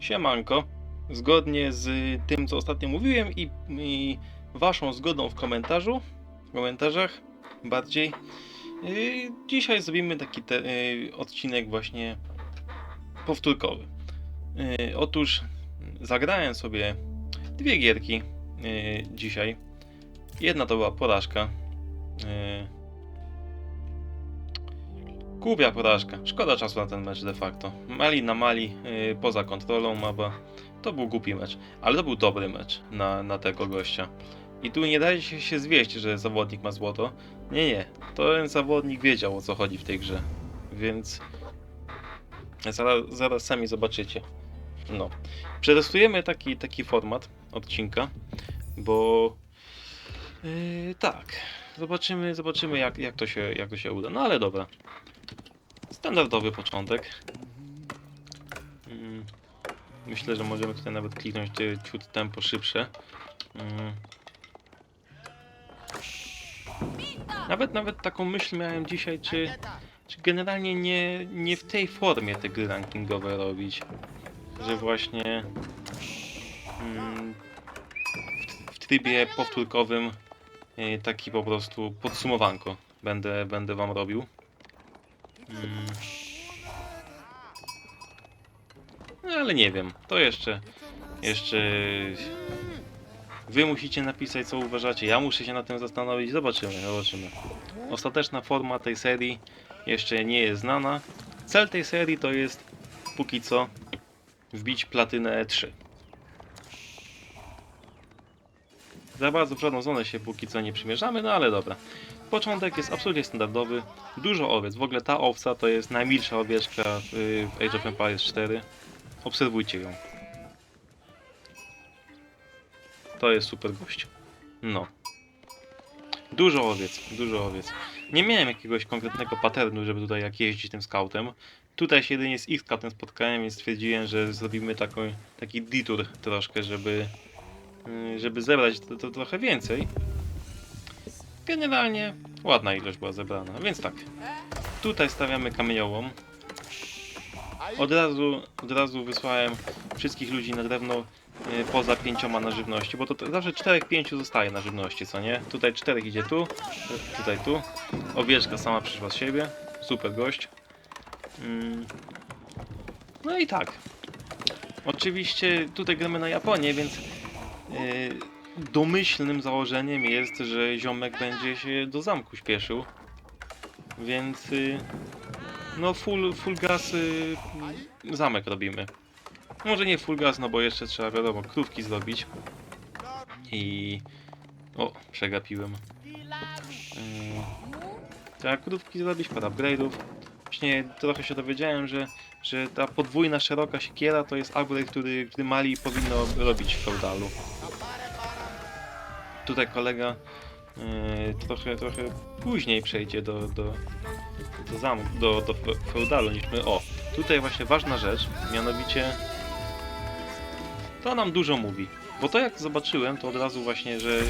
Siemanko. Zgodnie z tym, co ostatnio mówiłem i, i waszą zgodą w komentarzu, w komentarzach bardziej, yy, dzisiaj zrobimy taki te, yy, odcinek właśnie powtórkowy. Yy, otóż zagrałem sobie dwie gierki dzisiaj. Jedna to była porażka. Głupia porażka. Szkoda czasu na ten mecz de facto. Mali na Mali, yy, poza kontrolą Maba. To był głupi mecz, ale to był dobry mecz na, na tego gościa. I tu nie daje się, się zwieść, że zawodnik ma złoto. Nie, nie. Ten zawodnik wiedział o co chodzi w tej grze. Więc zaraz, zaraz sami zobaczycie. No. Przetestujemy taki, taki format odcinka, bo yy, tak. Zobaczymy, zobaczymy jak, jak, to się, jak to się uda. No ale dobra. Standardowy początek. Mm, Myślę, że możemy tutaj nawet kliknąć ciut tempo szybsze. Mm. Nawet, nawet taką myśl miałem dzisiaj, czy, czy generalnie nie, nie w tej formie te gry rankingowe robić. Że właśnie mm, w, w trybie powtórkowym y, taki po prostu podsumowanko będę, będę wam robił. No ale nie wiem, to jeszcze, jeszcze wy musicie napisać co uważacie, ja muszę się nad tym zastanowić, zobaczymy, zobaczymy. Ostateczna forma tej serii jeszcze nie jest znana. Cel tej serii to jest póki co wbić platynę E3. Za bardzo w żadną zonę się póki co nie przymierzamy, no ale dobra. Początek jest absolutnie standardowy, dużo owiec, w ogóle ta owca to jest najmilsza owieczka w w Age of Empires 4. Obserwujcie ją. To jest super gość. No. Dużo owiec, dużo owiec. Nie miałem jakiegoś konkretnego paternu, żeby tutaj jak jeździć tym scoutem. Tutaj się jedynie z X-Scoutem spotkałem i stwierdziłem, że zrobimy taką, taki detour troszkę, żeby, yy, żeby zebrać to, to trochę więcej. Generalnie ładna ilość była zebrana, więc tak. Tutaj stawiamy kamieniołom. Od razu, od razu wysłałem wszystkich ludzi na drewno e, poza pięcioma na żywności, bo to, zawsze czterech, pięciu zostaje na żywności, co nie? Tutaj czterech idzie tu, tutaj tu. Owieczka sama przyszła z siebie, super gość. Mm. No i tak. Oczywiście tutaj gramy na Japonię, więc e, domyślnym założeniem jest, że ziomek będzie się do zamku śpieszył. Więc y, no full, full gas y, zamek robimy. Może nie full gas, no bo jeszcze trzeba wiadomo krówki zrobić. I... O, przegapiłem. Yy, trzeba krówki zrobić, parę upgrade'ów. Właśnie trochę się dowiedziałem, że, że ta podwójna szeroka siekiera to jest upgrade, który, który Mali powinno robić w feudalu. Tutaj kolega yy, trochę, trochę później przejdzie do, do, do zamku, do, do fe- feudalu niż my. O, tutaj właśnie ważna rzecz, mianowicie to nam dużo mówi. Bo to jak zobaczyłem, to od razu właśnie, że,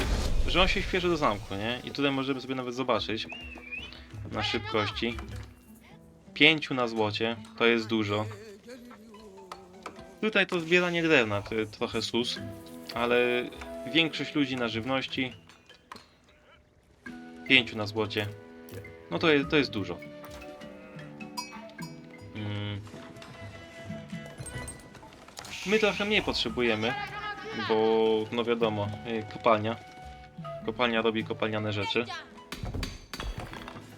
że on się śpieszy do zamku, nie? I tutaj możemy sobie nawet zobaczyć na szybkości. Pięciu na złocie, to jest dużo. Tutaj to zbieranie drewna, to trochę sus, ale większość ludzi na żywności. Pięciu na złocie. No to jest, to jest dużo. Mm. My trochę mniej potrzebujemy, bo no wiadomo, y, kopalnia. Kopalnia robi kopalniane rzeczy.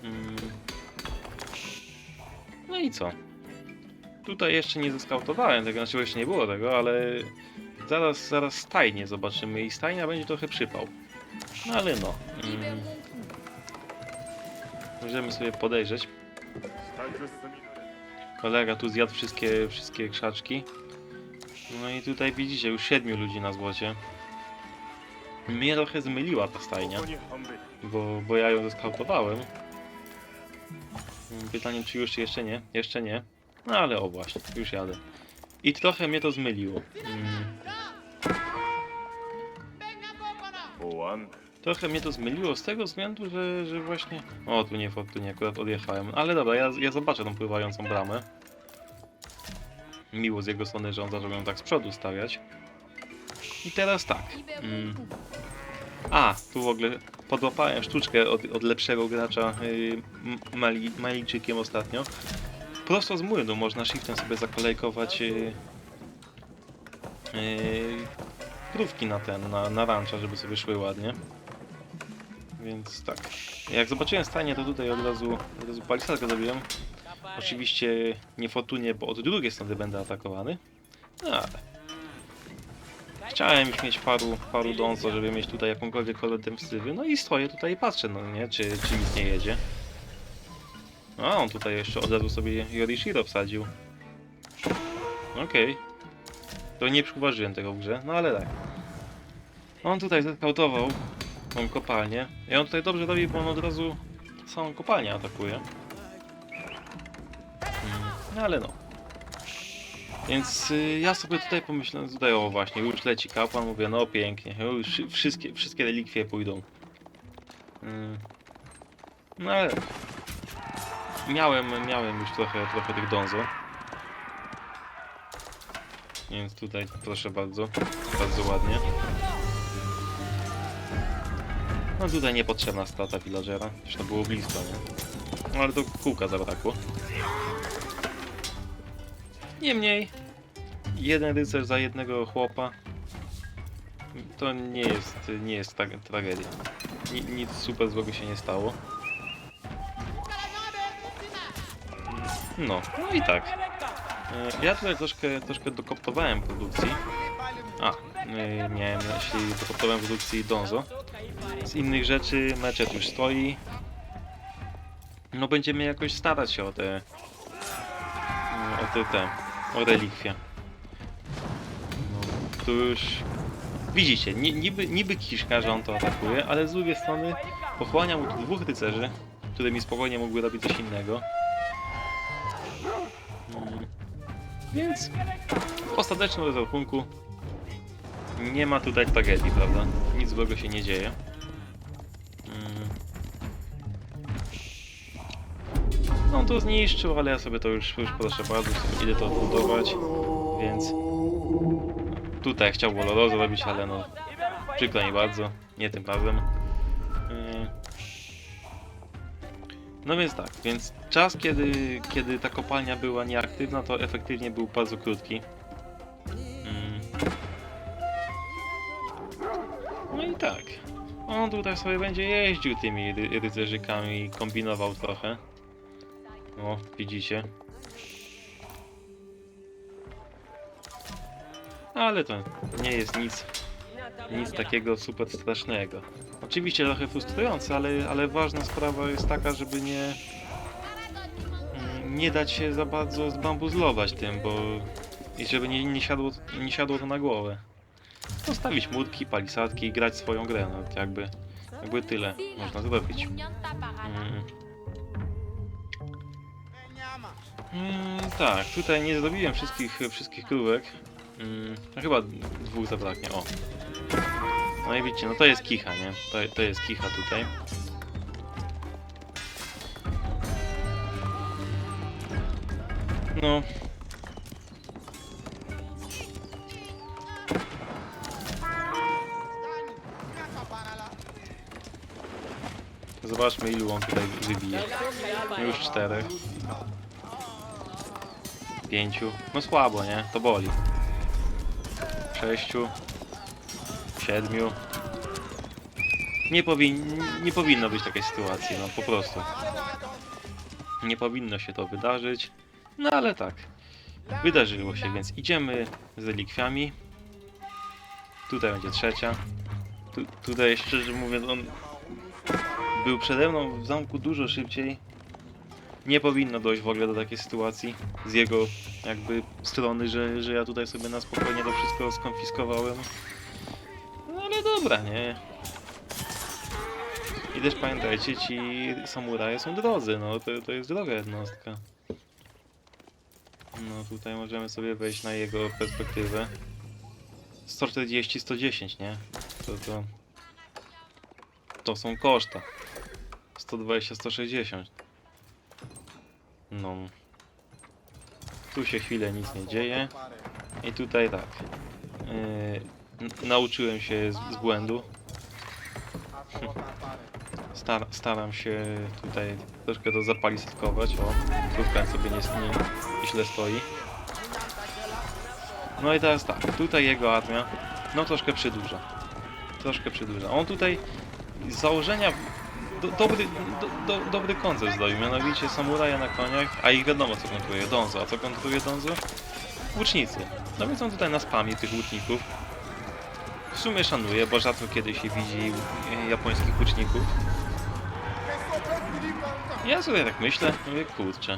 Mm. No i co? Tutaj jeszcze nie zeskautowałem tego, znaczy jeszcze nie było tego, ale zaraz, zaraz stajnie zobaczymy i stajnia będzie trochę przypał. No ale no. Mm. Możemy sobie podejrzeć. Kolega tu zjadł wszystkie, wszystkie krzaczki. No i tutaj widzicie, już siedmiu ludzi na złocie. Mnie trochę zmyliła ta stajnia, bo, bo ja ją zeskautowałem. Pytanie, czy już jeszcze nie? Jeszcze nie. No ale o właśnie, już jadę. I trochę mnie to zmyliło. Mm, trochę mnie to zmyliło z tego względu, że, że właśnie... O, tu nie, tu nie, akurat odjechałem. Ale dobra, ja, ja zobaczę tą pływającą bramę. miło z jego strony, że on zaczął ją tak z przodu stawiać. I teraz tak. Mm. A, tu w ogóle podłapałem sztuczkę od, od lepszego gracza yy, Mali, Malijczykiem ostatnio. Prosto z młynu można shiftem sobie zakolejkować yy, yy, krówki na ten, na, na rancha, żeby sobie szły ładnie. Więc tak. Jak zobaczyłem stanie, to tutaj od razu, od razu palisadkę zrobiłem. Oczywiście niefortunnie, bo od drugiej strony będę atakowany. No ale... Chciałem już mieć paru, paru donzo, żeby mieć tutaj jakąkolwiek defensywy. No i stoję tutaj i patrzę, no nie, czy, czy nic nie jedzie. A, on tutaj jeszcze od razu sobie Yorishiro wsadził. Okej. To nie przyuważyłem tego w grze, no ale tak. On tutaj zeskautował tą kopalnię. I on tutaj dobrze robi, bo on od razu samą kopalnię atakuje. No ale no. Więc y, ja sobie tutaj pomyślałem, tutaj o właśnie, już leci kapłan, mówię, no pięknie, już wszy- wszystkie, wszystkie relikwie pójdą. Mm. No ale... Miałem, miałem już trochę, trochę tych donzo. Więc tutaj proszę bardzo, bardzo ładnie. No tutaj niepotrzebna strata villagera, już to było blisko, nie? No ale to kółka zabrakło. Niemniej, jeden rycerz za jednego chłopa to nie jest, nie jest tra tragedia. Ni nic super złego się nie stało. No, no i tak. E, Ja tutaj troszkę, troszkę dokoptowałem produkcji. A, e, miałem na myśli dokoptowałem produkcji Donzo. Z innych rzeczy meczet już stoi. No będziemy jakoś starać się o te... o te, te o relikwie. No, tu już... Widzicie, ni, niby, niby kiszka, że on to atakuje, ale z drugiej strony pochłania mu tu dwóch rycerzy, którymi spokojnie mógłby robić coś innego. Więc w ostatecznym rozrachunku nie ma tutaj tragedii, prawda? Nic złego się nie dzieje. Mm. No to zniszczył, ale ja sobie to już, już proszę bardzo, sobie idę to odbudować, więc tutaj chciał Woloro zrobić, ale no przykro mi bardzo, nie tym razem. No więc tak, więc czas kiedy, kiedy ta kopalnia była nieaktywna, to efektywnie był bardzo krótki. Mm. No i tak. On tutaj sobie będzie jeździł tymi ry rycerzykami, kombinował trochę. O, widzicie. Ale to nie jest nic, nic takiego super strasznego. Oczywiście trochę frustrujące, ale, ale ważna sprawa jest taka, żeby nie mm, nie dać się za bardzo zbambuzlować tym, bo i żeby nie, nie, siadło, nie siadło to na głowę. Postawić murki, palisadki i grać swoją grę, no jakby, jakby tyle można zrobić. Mm. Mm, tak, tutaj nie zrobiłem wszystkich, wszystkich krówek. Mm, no chyba dwóch zabraknie, o. No i widzicie, no to jest kicha, nie? To, to jest kicha tutaj. No. Zobaczmy ilu on tutaj wybije. Już czterech. Pięciu. No słabo, nie? To boli. Sześciu. Siedmiu. Nie, powin nie powinno być takiej sytuacji, no po prostu. Nie powinno się to wydarzyć. No ale tak. Wydarzyło się, więc idziemy z relikwiami. Tutaj będzie trzecia. Tu, tutaj szczerze mówiąc on był przede mną w zamku dużo szybciej. Nie powinno dojść w ogóle do takiej sytuacji z jego jakby strony, że, że ja tutaj sobie na spokojnie to wszystko skonfiskowałem. Dobra, nie? I też pamiętajcie, ci samuraje są drodzy, no to, to jest droga jednostka. No tutaj możemy sobie wejść na jego perspektywę. 140, 110, nie? To to... To są koszta. 120, 160. No. Tu się chwilę nic nie dzieje. I tutaj tak. Yy, nauczyłem się z, z błędu. Star, staram się tutaj troszkę to zapalisetkować. O, krówka sobie nie, nie, źle stoi. No i teraz tak, tutaj jego armia, no troszkę przydłuża. Troszkę przydłuża. On tutaj z założenia do, dobry, do, do, dobry koncept mianowicie samuraja na koniach, a ich wiadomo co kontroluje, Donzo. A co kontroluje Donzo? Łucznicy. No więc on tutaj nas spami tych łuczników. W sumie szanuje, bo rzadko kiedy się widzi e, japońskich łuczników. Ja sobie tak myślę, mówię, kurczę,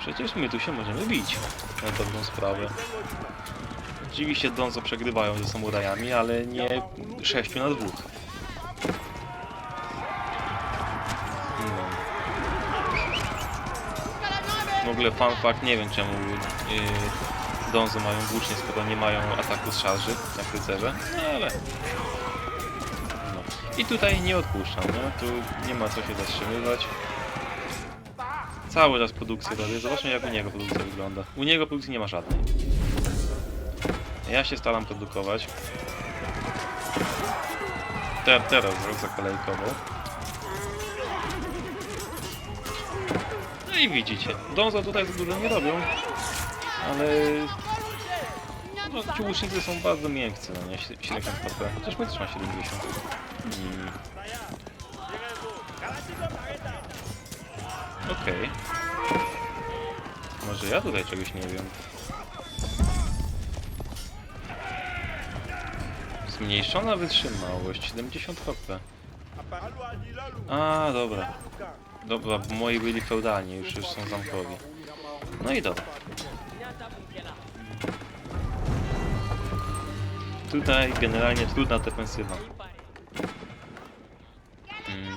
przecież my tu się możemy bić na dobrą sprawę. Oczywiście Donzo przegrywają ze samurajami, ale nie 6 na 2. No. W ogóle fun fact, nie wiem czemu yy, Donzo mają włócznie, skoro nie mają ataku z szarży, jak rycerze, no ale... No. I tutaj nie odpuszczam, no tu nie ma co się zatrzymywać. Cały czas produkcję robię, zobaczmy jak u niego produkcja wygląda. U niego produkcji nie ma żadnej. Ja się staram produkować. Te, teraz zakolejkował. No i widzicie, Donzo tutaj za dużo nie robią, ale no, ci łucznicy są bardzo miękcy, no nie? 70 HP, chociaż my też ma 70. Mm. Okej. Może ja tutaj czegoś nie wiem. Zmniejszona wytrzymałość, 70 HP. A, dobra. Dobra, bo moi byli feudalni, już, już są zamkowi. No i dobra. Tutaj generalnie trudna defensywa. Mm.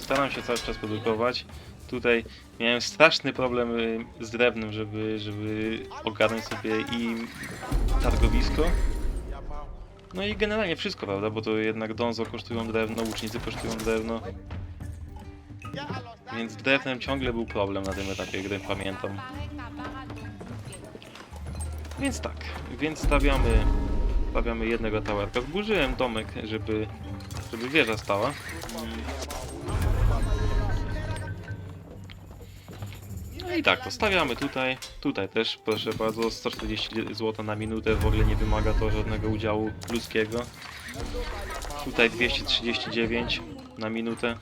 Staram się cały czas produkować. Tutaj miałem straszny problem y, z drewnem, żeby, żeby ogarnąć sobie i targowisko. No i generalnie wszystko, prawda? Bo to jednak Donzo kosztują drewno, łucznicy kosztują drewno. Więc z drewnem ciągle był problem na tym etapie gry, pamiętam. Więc tak, więc stawiamy, stawiamy jednego towerka. Zburzyłem domek, żeby, żeby wieża stała. No i tak, to stawiamy tutaj. Tutaj też, proszę bardzo, 140 zł na minutę, w ogóle nie wymaga to żadnego udziału ludzkiego. Tutaj 239 na minutę.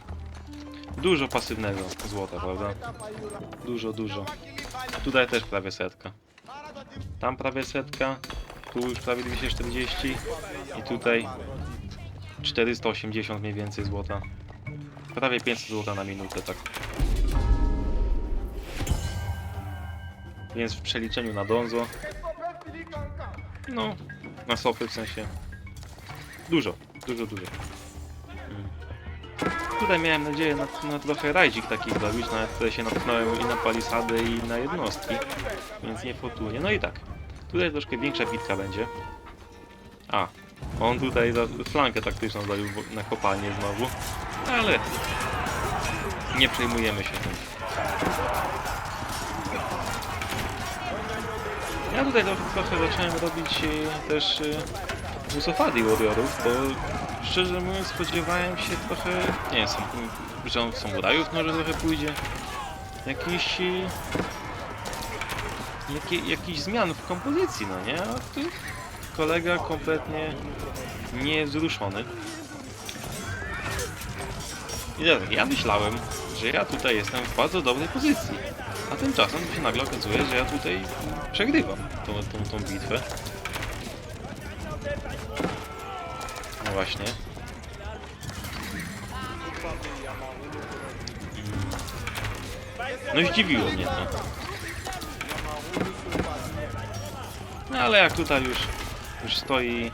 Dużo pasywnego złota, prawda? Dużo, dużo. Tutaj też prawie setka. Tam prawie setka, tu już prawie 240 i tutaj 480 mniej więcej złota. Prawie 500 złota na minutę, tak. Więc w przeliczeniu na Donzo, no, na sopy w sensie, dużo, dużo, dużo. Tutaj miałem nadzieję na, na trochę rajdzik takich zrobić, nawet tutaj się natknąłem i na palisadę i na jednostki, więc nie fortunie. No i tak, tutaj troszkę większa bitka będzie. A, on tutaj za flankę taktyczną zrobił na kopalnię znowu, ale nie przejmujemy się tym. Ja tutaj trochę, zacząłem robić e, też e, Musofadi Warriorów, bo szczerze mówiąc spodziewałem się trochę, nie wiem, że on samurajów może trochę pójdzie. Jakiś... e, Jakie, jakiś zmian w kompozycji, no nie? A tu kolega kompletnie niewzruszony. I tak, ja myślałem, że ja tutaj jestem w bardzo dobrej pozycji. A tymczasem się nagle okazuje, że ja tutaj przegrywam tą, tą, tą bitwę. No właśnie. No zdziwiło mnie to. No ale jak tutaj już, już stoi,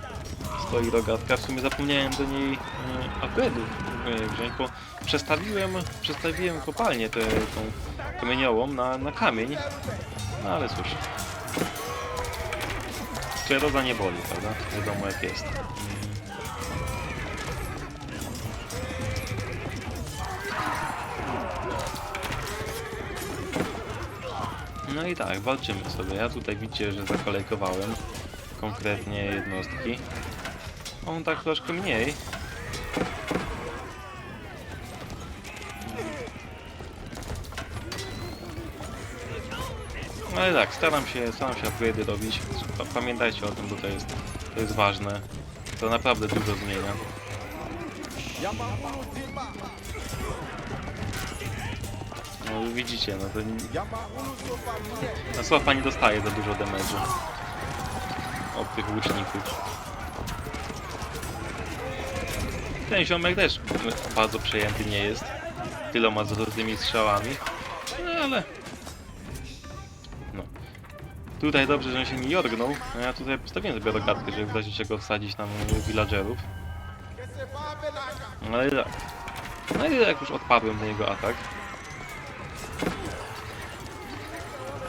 stoi rogatka, w sumie zapomniałem do niej e, upgrade'ów e, wziąć, bo przestawiłem, przestawiłem kopalnię tę tą kamieniołom na, na kamień. No ale cóż. Skleroza nie boli, prawda? Wiadomo jak jest. No i tak, walczymy sobie. Ja tutaj widzicie, że zakolejkowałem konkretnie jednostki. On tak troszkę mniej. No ale tak, staram się, staram się upgrade'y robić. Pa- Pamiętajcie o tym, bo to jest, to jest ważne. To naprawdę dużo zmienia. No widzicie, no to na słaba nie dostaje za dużo damage'u od tych łuczników. Ten ziomek też bardzo przejęty nie jest tyloma złotymi strzałami, no ale no. Tutaj dobrze, że on się nie jorgnął, a ja tutaj postawiłem sobie rogatkę, żeby w razie czego wsadzić tam villagerów. No ale tak. No i jak już odpadłem na jego atak,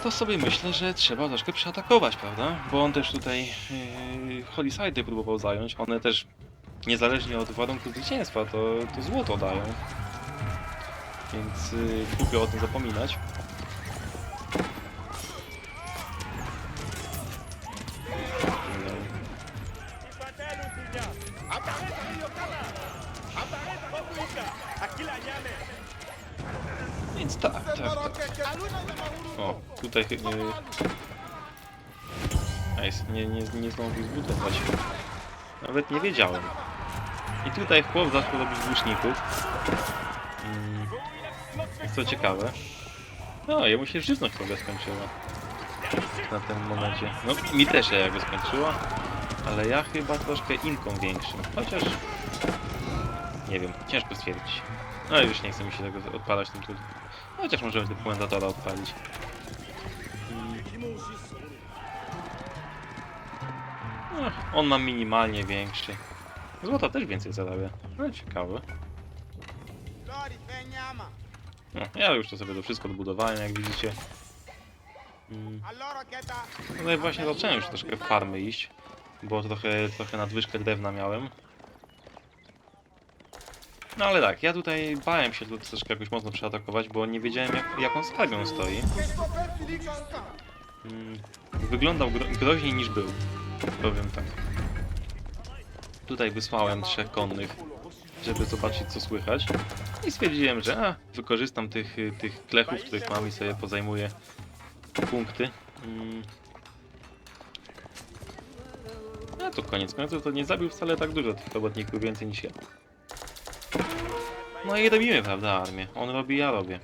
to sobie myślę, że trzeba troszkę przeatakować, prawda? Bo on też tutaj yy, Holy Side'y próbował zająć. One też, niezależnie od warunków zwycięstwa, to, to złoto dają. Więc yy, głupio o tym zapominać. Tutaj nie... Nice, nie, nie, nie zdążył zbudować. Nawet nie wiedziałem. I tutaj chłop zaczął robić łuczników. Mm. Co ciekawe. No, jemu się żywność ogóle skończyła. Na tym momencie. No, mi też się jakby skończyła. Ale ja chyba troszkę inką większym. Chociaż... Nie wiem, ciężko stwierdzić. No już nie chce mi się tego odpalać tym trudno. Chociaż możemy tego komentatora odpalić. On ma minimalnie większy. Złota też więcej zarabia. No ciekawe. No, ja już to sobie to wszystko odbudowałem, jak widzicie. Mm. No i właśnie zacząłem już troszkę w farmy iść, bo trochę, trochę nadwyżkę drewna miałem. No ale tak, ja tutaj bałem się troszkę jakoś mocno przeatakować, bo nie wiedziałem jak, jaką skarbą stoi. Mm, Wyglądał gro groźniej niż był, powiem tak. Tutaj wysłałem trzech konnych, żeby zobaczyć co słychać. I stwierdziłem, że a, wykorzystam tych, y, tych klechów, których mam i sobie pozajmuję punkty. Mm. A to koniec końców to nie zabił wcale tak dużo tych robotników, więcej niż ja. No i robimy, prawda, armię. On robi, ja robię.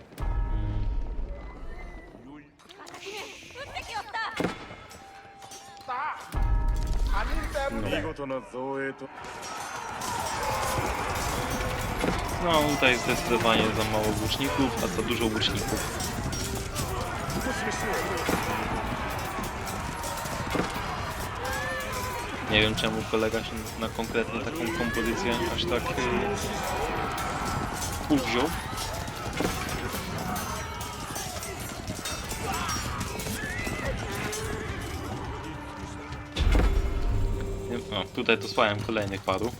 to... No, tutaj zdecydowanie za mało łuczników, a za dużo łuczników. Nie wiem czemu kolega się na konkretną taką kompozycję aż tak yy, uwziął. Tutaj dosłałem kolejnych paru.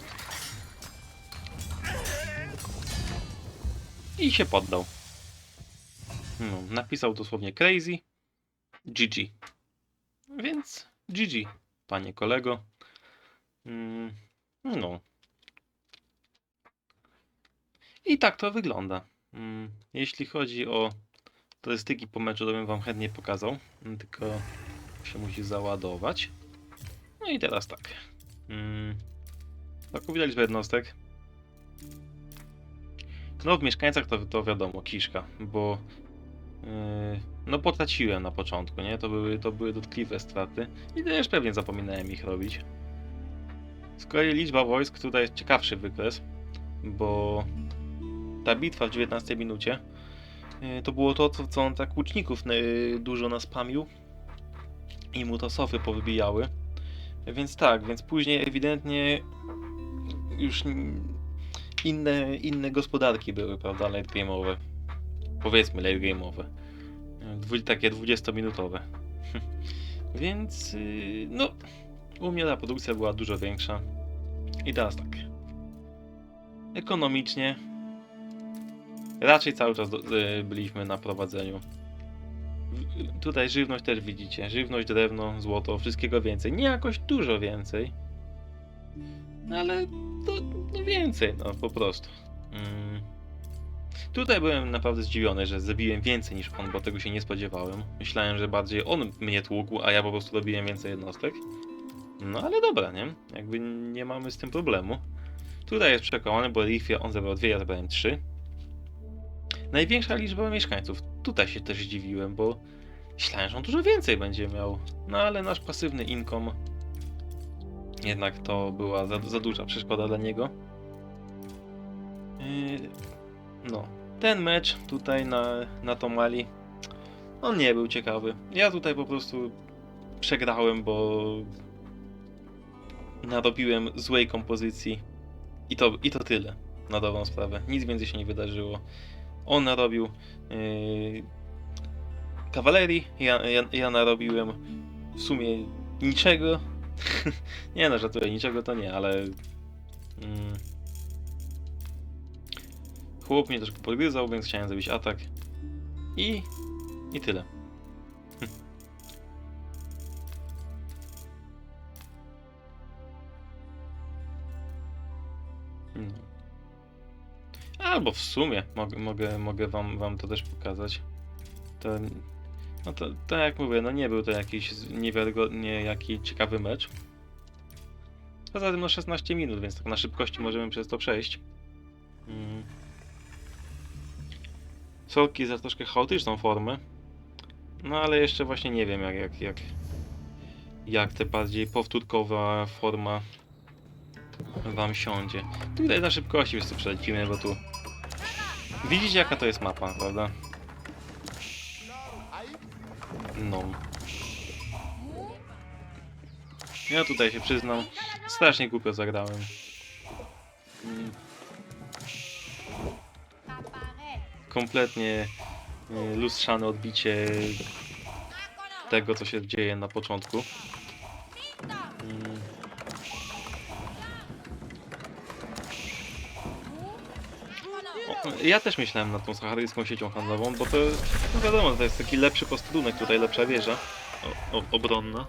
I się poddał. No, napisał dosłownie crazy. GG. Więc GG, panie kolego. Mm, no. I tak to wygląda. Mm, jeśli chodzi o statystyki po meczu, to bym wam chętnie pokazał. Tylko się musi załadować. No i teraz tak. Mm, widać liczbę jednostek. No w mieszkańcach to, to wiadomo, kiszka, bo yy, no potraciłem na początku, nie? To były, to były dotkliwe straty i też pewnie zapominałem ich robić. Z kolei liczba wojsk tutaj jest ciekawszy wykres, bo ta bitwa w 19 minucie yy, to było to, co, co on tak łuczników yy, dużo naspamił i mu to sofy powybijały. Więc tak, więc później ewidentnie już inne, inne gospodarki były, prawda, late game'owe. Powiedzmy late game'owe. Dwu, takie 20-minutowe. Więc, yy, no, u mnie ta produkcja była dużo większa. I teraz tak. Ekonomicznie raczej cały czas do, yy, byliśmy na prowadzeniu. Tutaj żywność też widzicie. Żywność, drewno, złoto, wszystkiego więcej. Nie jakoś dużo więcej. No ale to, więcej, no po prostu. Mm. Tutaj byłem naprawdę zdziwiony, że zabiłem więcej niż on, bo tego się nie spodziewałem. Myślałem, że bardziej on mnie tłukł, a ja po prostu robiłem więcej jednostek. No ale dobra, nie? Jakby nie mamy z tym problemu. Tutaj jest przekonany, bo Leafie on zabrał dwie, ja zabrałem trzy. Największa liczba mieszkańców. Tutaj się też zdziwiłem, bo myślałem, że on dużo więcej będzie miał. No ale nasz pasywny income jednak to była za, za duża przeszkoda dla niego. Yy, no, ten mecz tutaj na, na Tomali, on nie był ciekawy. Ja tutaj po prostu przegrałem, bo narobiłem złej kompozycji i to, i to tyle na dobrą sprawę. Nic więcej się nie wydarzyło. On narobił yy, kawalerii, ja, ja, ja narobiłem w sumie niczego. nie no, żartuję, niczego to nie, ale... Mm, chłop mnie troszkę podgryzał, więc chciałem zrobić atak. I... i tyle. Albo w sumie mogę, mogę, mogę wam, wam to też pokazać. To, no to, tak jak mówię, no nie był to jakiś niewiarygodnie jaki ciekawy mecz. Poza tym no 16 minut, więc tak na szybkości możemy przez to przejść. Mm. Solki za troszkę chaotyczną formę. No ale jeszcze właśnie nie wiem jak, jak, jak, jak te bardziej powtórkowa forma wam siądzie. Tutaj na szybkości wszyscy przelecimy, bo tu widzicie jaka to jest mapa, prawda? No. Ja tutaj się przyznam, strasznie głupio zagrałem. Kompletnie y, lustrzane odbicie tego, co się dzieje na początku. Ja też myślałem nad tą saharyjską siecią handlową, bo to, no wiadomo, to jest taki lepszy posterunek, tutaj lepsza wieża o, o, obronna.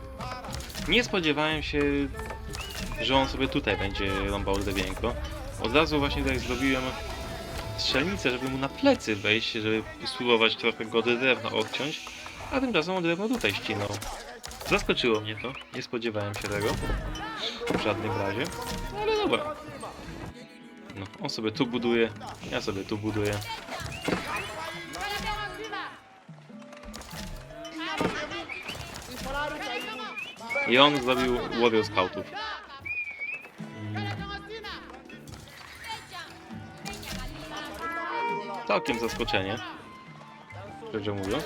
Nie spodziewałem się, że on sobie tutaj będzie rąbał drewienko. Od razu właśnie tutaj zrobiłem strzelnicę, żeby mu na plecy wejść, żeby spróbować trochę go do drewna odciąć, a tymczasem on drewno tutaj ścinał. Zaskoczyło mnie to, nie spodziewałem się tego w żadnym razie, ale dobra. No, on sobie tu buduje, ja sobie tu buduję. I on Warrior Scoutów. Mm, Całkiem zaskoczenie. Szczerze mówiąc.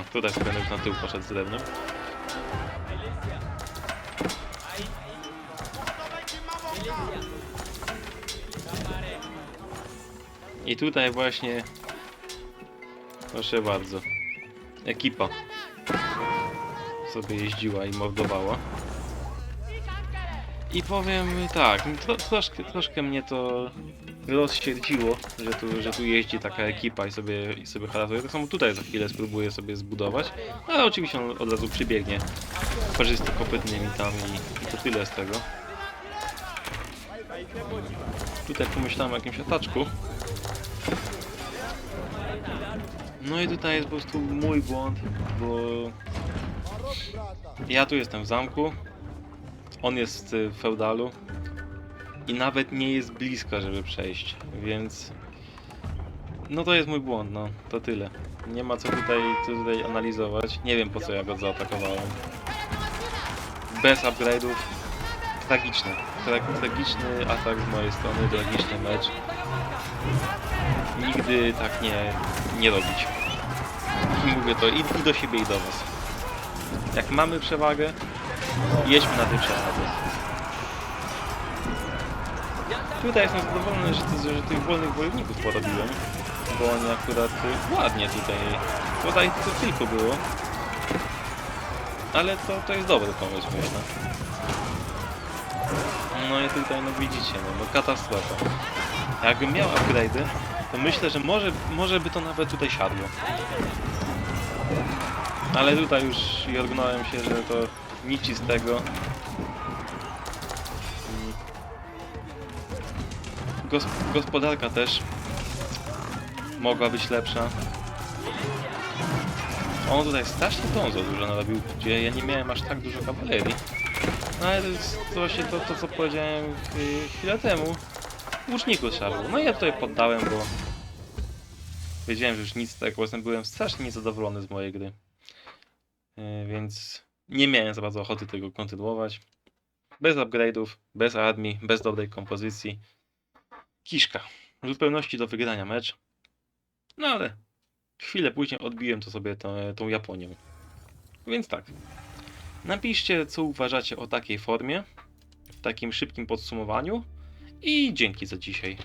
A, tutaj sobie już na tył poszedł z. I tutaj właśnie proszę bardzo ekipa sobie jeździła i mordowała. I powiem tak, tro, troszkę, troszkę mnie to rozsierdziło, że tu, że tu jeździ taka ekipa i sobie, i sobie haratuje. Tak samo tutaj za chwilę spróbuję sobie zbudować, ale oczywiście on od razu przybiegnie parzysty kopytnymi tam i, i to tyle z tego. Tutaj pomyślałem o jakimś ataczku. No i tutaj jest po prostu mój błąd, bo ja tu jestem w zamku, on jest w feudalu i nawet nie jest blisko, żeby przejść, więc no to jest mój błąd, no to tyle. Nie ma co tutaj, co tutaj analizować. Nie wiem po co ja go zaatakowałem. Bez upgrade'ów. Tragiczny. Tra tragiczny atak z mojej strony, tragiczny mecz. Nigdy tak nie, nie robić. Mówię to i, i do siebie i do was. Jak mamy przewagę, jedźmy na tej przewadze. Tutaj jestem zadowolony, że, ty, że tych wolnych wojowników porobiłem, bo oni akurat ładnie tutaj, tutaj to tylko było. Ale to, to jest dobry pomysł, myślę. No i tutaj, no widzicie, no, no katastrofa. Jakbym miał upgrade'y, to myślę, że może, może by to nawet tutaj siadło. Ale tutaj już jorgnąłem się, że to nic z tego. Gos gospodarka też mogła być lepsza. On tutaj strasznie brązo dużo narobił, gdzie ja nie miałem aż tak dużo kawalerii. No ale to jest właśnie to, to co powiedziałem y, chwilę temu. Łuczniku trzeba było. No i ja tutaj poddałem, bo wiedziałem, że już nic tego, jestem byłem strasznie niezadowolony z mojej gry. Y, Więc nie miałem za bardzo ochoty tego kontynuować. Bez upgrade'ów, bez armii, bez dobrej kompozycji. Kiszka. W zupełności do wygrania mecz. No ale chwilę później odbiłem to sobie tą, tą Japonią. Więc tak. Napiszcie, co uważacie o takiej formie, w takim szybkim podsumowaniu i dzięki za dzisiaj.